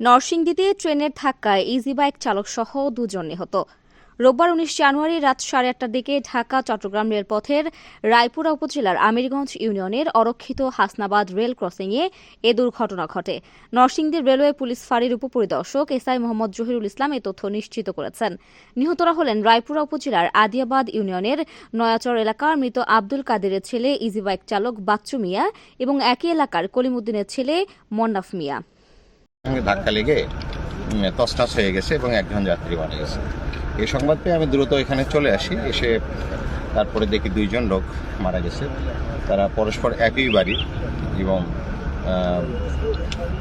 নরসিংদীতে ট্রেনের ধাক্কায় ইজি বাইক চালক সহ দুজন নিহত। রোববার উনিশ জানুয়ারি রাত সাড়ে আটটার দিকে ঢাকা, চট্টগ্রাম রেলপথের রায়পুরা উপজেলার আমিরগঞ্জ ইউনিয়নের অরক্ষিত হাসনাবাদ রেল ক্রসিংয়ে এ দুর্ঘটনা ঘটে। নরসিংদী রেলওয়ে পুলিশ ফাঁড়ির উপপরিদর্শক এসআই মোহাম্মদ জহিরুল ইসলাম এ তথ্য নিশ্চিত করেছেন। নিহতরা হলেন রায়পুরা উপজেলার আদিয়াবাদ ইউনিয়নের নয়াচর এলাকার মৃত আব্দুল কাদেরের ছেলে, ইজিবাইক চালক বাচ্চু মিয়া এবং একই এলাকার কলিমুদ্দিনের ছেলে মন্নাফ মিয়া। ধাক্কা লেগে তছনছ হয়ে গেছে এবং একজন যাত্রী মারা গেছে। এই সংবাদ পেয়ে আমি দ্রুত এখানে চলে আসি এসে তারপরে দেখি দুইজন লোক মারা গেছে। তারা পরস্পর একই বাড়ি এবং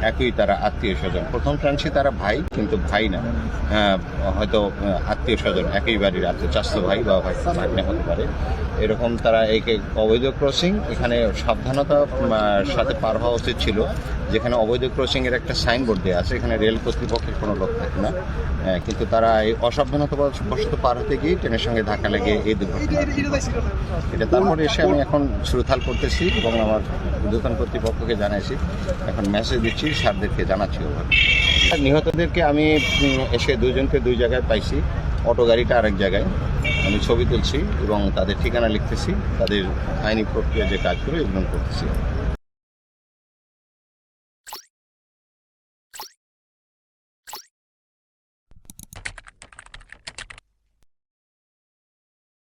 একই তারা আত্মীয় স্বজন। প্রথম ট্রান্সে তারা ভাই কিন্তু ভাই না। আহ, হয়তো আত্মীয় স্বজন একই বাড়ির আত্মীয় চাস্ত ভাই বা ভাই ভাগ্নে হতে পারে। এরকম তারা একে অবৈধ ক্রসিং এখানে সাবধানতা সাথে পার হওয়া উচিত ছিল। যেখানে অবৈধ ক্রসিং এর একটা সাইনবোর্ড দেওয়া আছে, এখানে রেল কর্তৃপক্ষের কোনো লোক থাকে না। কিন্তু তারা এই অসাবধানতা বশত পার হতে গিয়ে ট্রেনের সঙ্গে ধাক্কা লেগে এই দুর্ঘটনা এটা তারপরে এসে আমি এখন সুরথাল করতেছি এবং আমার দোকান কর্তৃপক্ষকে জানাইছি। এখন মেসেজ দিচ্ছি, স্যারদেরকে জানাচ্ছি ওভাবে। নিহতদেরকে আমি এসে দুজনকে দুই জায়গায় পাইছি, অটো গাড়িটা আরেক জায়গায়। আমি ছবি তুলছি এবং তাদের ঠিকানা লিখতেছি, তাদের আইনি প্রক্রিয়া যে কাজগুলো, এগুলো করতেছি।